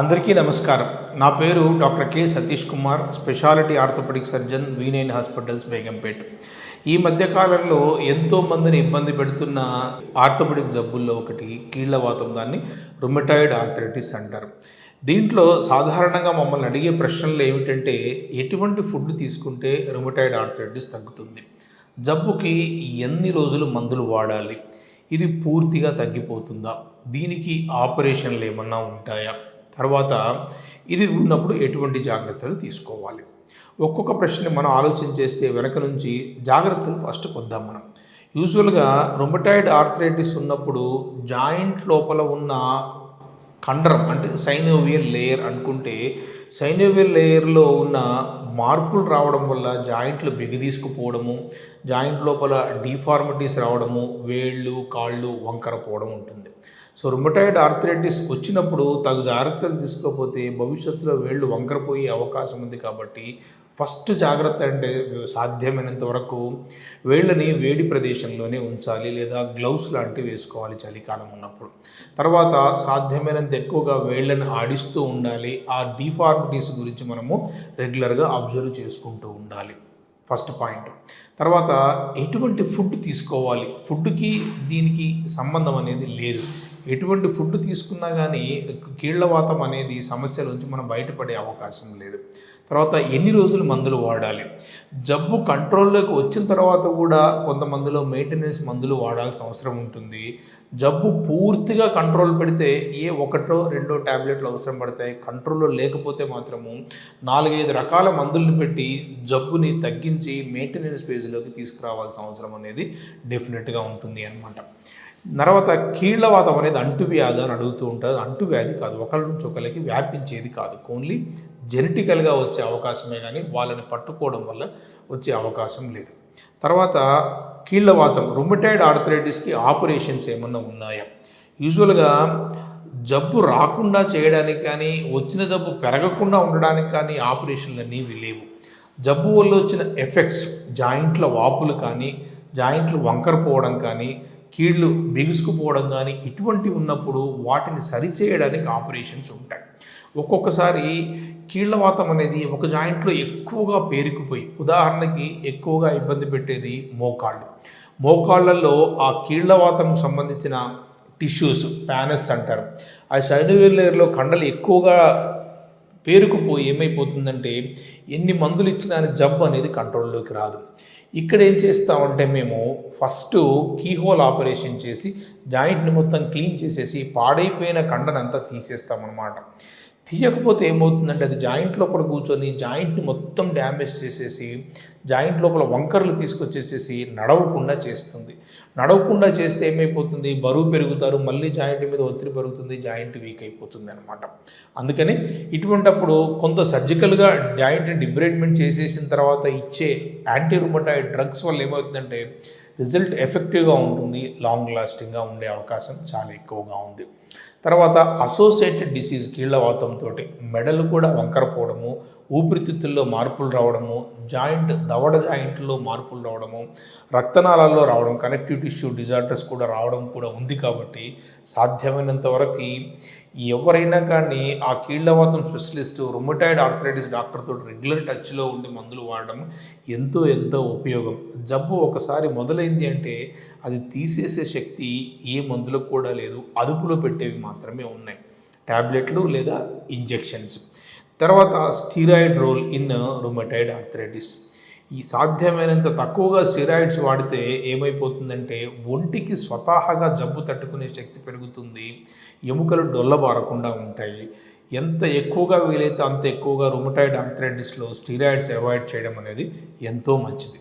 అందరికీ నమస్కారం. నా పేరు doctor K Satish Kumar speciality orthopaedic surgeon V9 hospitals Begumpet. ఈ మధ్యకాలంలో ఎంతో మందిని ఇబ్బంది పెడుతున్న ఆర్థోపెడిక్ జబ్బుల్లో ఒకటి కీళ్ళవాతం దాన్ని రుమటాయిడ్ ఆర్థరైటిస్ అంటారు. దీంట్లో సాధారణంగా మమ్మల్ని అడిగే ప్రశ్నలు ఏమిటంటే ఎటువంటి ఫుడ్ తీసుకుంటే రుమటాయిడ్ ఆర్థరైటిస్ తగ్గుతుంది? జబ్బుకి ఎన్ని రోజులు మందులు వాడాలి? ఇది పూర్తిగా తగ్గిపోతుందా? దీనికి ఆపరేషన్లు ఏమన్నా ఉంటాయా? తర్వాత ఇది ఉన్నప్పుడు ఎటువంటి జాగ్రత్తలు తీసుకోవాలి? ఒక్కొక్క ప్రశ్న మనం ఆలోచన చేస్తే వెనక నుంచి జాగ్రత్తలు ఫస్ట్ కొద్దాం మనం. యూజువల్గా రొమటాయిడ్ ఆర్థరైటిస్ ఉన్నప్పుడు జాయింట్ లోపల ఉన్న కండరం అంటే సైనోవియల్ లేయర్ అనుకుంటే సైనోవియల్ లేయర్లో ఉన్న మార్పులు రావడం వల్ల జాయింట్లు బిగిదీసుకుపోవడము జాయింట్ లోపల డిఫార్మిటీస్ రావడము వేళ్ళు కాళ్ళు వంకర పోవడం ఉంటుంది. సో రుమటాయిడ్ ఆర్థరైటిస్ వచ్చినప్పుడు తగు జాగ్రత్తలు తీసుకోకపోతే భవిష్యత్తులో వేళ్ళు వంకరపోయే అవకాశం ఉంది కాబట్టి ఫస్ట్ జాగ్రత్త అంటే సాధ్యమైనంత వరకు వేళ్ళని వేడి ప్రదేశంలోనే ఉంచాలి లేదా గ్లౌస్ లాంటివి వేసుకోవాలి చలికాలం ఉన్నప్పుడు. తర్వాత సాధ్యమైనంత ఎక్కువగా వేళ్ళని ఆడిస్తూ ఉండాలి. ఆ డిఫార్మిటీస్ గురించి మనము రెగ్యులర్గా అబ్జర్వ్ చేసుకుంటూ ఉండాలి. First point. తర్వాత ఎటువంటి ఫుడ్ తీసుకోవాలి? ఫుడ్కి దీనికి సంబంధం అనేది లేదు. ఎటువంటి ఫుడ్ తీసుకున్నా కానీ కీళ్ళవాతం అనేది సమస్య నుంచి మనం బయటపడే అవకాశం లేదు. తర్వాత ఎన్ని రోజులు మందులు వాడాలి? జబ్బు కంట్రోల్లోకి వచ్చిన తర్వాత కూడా కొంతమందిలో మెయింటెనెన్స్ మందులు వాడాల్సిన అవసరం ఉంటుంది. జబ్బు పూర్తిగా కంట్రోల్ పెడితే ఏ ఒకటో రెండో ట్యాబ్లెట్లు అవసరం పడతాయి. కంట్రోల్లో లేకపోతే మాత్రము నాలుగైదు రకాల మందుల్ని పెట్టి జబ్బుని తగ్గించి మెయింటెనెన్స్ ఫేజ్లోకి తీసుకురావాల్సిన అవసరం అనేది డెఫినెట్గా ఉంటుంది అనమాట తర్వాత కీళ్ళవాతం అనేది అంటువ్యాధి అని అడుగుతూ ఉంటుంది అంటువ్యాధి కాదు. ఒకరి నుంచి ఒకరికి వ్యాపించేది కాదు. ఓన్లీ జెనెటికల్గా వచ్చే అవకాశమే కానీ వాళ్ళని పట్టుకోవడం వల్ల వచ్చే అవకాశం లేదు. తర్వాత కీళ్ళవాతం రుమటైడ్ ఆర్థరైటిస్కి ఆపరేషన్స్ ఏమన్నా ఉన్నాయా? యూజువల్గా జబ్బు రాకుండా చేయడానికి కానీ వచ్చిన జబ్బు పెరగకుండా ఉండడానికి కానీ ఆపరేషన్లు అనేవి లేవు జబ్బు వల్ల వచ్చిన ఎఫెక్ట్స్ జాయింట్ల వాపులు కానీ జాయింట్లు వంకరపోవడం కానీ కీళ్ళు బిగుసుకుపోవడం కానీ ఇటువంటివి ఉన్నప్పుడు వాటిని సరిచేయడానికి ఆపరేషన్స్ ఉంటాయి. ఒక్కొక్కసారి కీళ్ళవాతం అనేది ఒక జాయింట్లో ఎక్కువగా పేరుకుపోయి ఉదాహరణకి ఎక్కువగా ఇబ్బంది పెట్టేది మోకాళ్ళు. మోకాళ్ళల్లో ఆ కీళ్ళవాతం సంబంధించిన టిష్యూస్ ప్యానస్ అంటారు. ఆ సైనవేర్ కండలు ఎక్కువగా పేరుకుపోయి ఏమైపోతుందంటే ఎన్ని మందులు ఇచ్చినా జబ్బు అనేది కంట్రోల్లోకి రాదు. ఇక్కడ ఏం చేస్తామంటే మేము ఫస్ట్ కీహోల్ ఆపరేషన్ చేసి జాయింట్ని మొత్తం క్లీన్ చేసేసి పాడైపోయిన కండనంతా తీసేస్తామన్నమాట. తీయకపోతే ఏమవుతుందంటే అది జాయింట్ లోపల కూర్చొని జాయింట్ని మొత్తం డ్యామేజ్ చేసేసి జాయింట్ లోపల వంకర్లు తీసుకొచ్చేసేసి నడవకుండా చేస్తుంది. నడవకుండా చేస్తే ఏమైపోతుంది? బరువు పెరుగుతారు మళ్ళీ జాయింట్ మీద ఒత్తిడి పెరుగుతుంది జాయింట్ వీక్ అయిపోతుంది అనమాట అందుకని ఇటువంటప్పుడు కొంత సర్జికల్గా జాయింట్ని డిబ్రేట్మెంట్ చేసేసిన తర్వాత ఇచ్చే యాంటీ రుమటాయిడ్ డ్రగ్స్ వల్ల ఏమవుతుందంటే రిజల్ట్ ఎఫెక్టివ్గా ఉంటుంది లాంగ్ లాస్టింగ్గా ఉండే అవకాశం చాలా ఎక్కువగా ఉంది. తర్వాత అసోసియేటెడ్ డిసీజ్ కీళ్ళవాతంతో మెడలు కూడా వంకరపోవడము ఊపిరితిత్తుల్లో మార్పులు రావడము జాయింట్ దవడ జాయింట్లో మార్పులు రావడము రక్తనాళాల్లో రావడం కనెక్టివ్ టిష్యూ డిజార్డర్స్ కూడా రావడం కూడా ఉంది కాబట్టి సాధ్యమైనంత వరకు ఎవరైనా కానీ ఆ కీళ్ళవాతం స్పెషలిస్ట్ రొమటాయిడ్ ఆర్థరైటిస్ డాక్టర్తో రెగ్యులర్ టచ్లో ఉండి మందులు వాడడం ఎంతో ఎంతో ఉపయోగం. జబ్బు ఒకసారి మొదలైంది అంటే అది తీసేసే శక్తి ఏ మందులకు కూడా లేదు. అదుపులో పెట్టేవి మాత్రమే ఉన్నాయి. ట్యాబ్లెట్లు లేదా ఇంజెక్షన్స్. తర్వాత steroid role in rheumatoid arthritis ఈ సాధ్యమైనంత తక్కువగా స్టీరాయిడ్స్ వాడితే ఏమైపోతుందంటే ఒంటికి స్వతహాగా జబ్బు తట్టుకునే శక్తి పెరుగుతుంది ఎముకలు డొల్లబారకుండా ఉంటాయి. ఎంత ఎక్కువగా వీలైతే అంత ఎక్కువగా రుమటైడ్ ఆర్థరైటిస్లో స్టీరాయిడ్స్ అవాయిడ్ చేయడం అనేది ఎంతో మంచిది.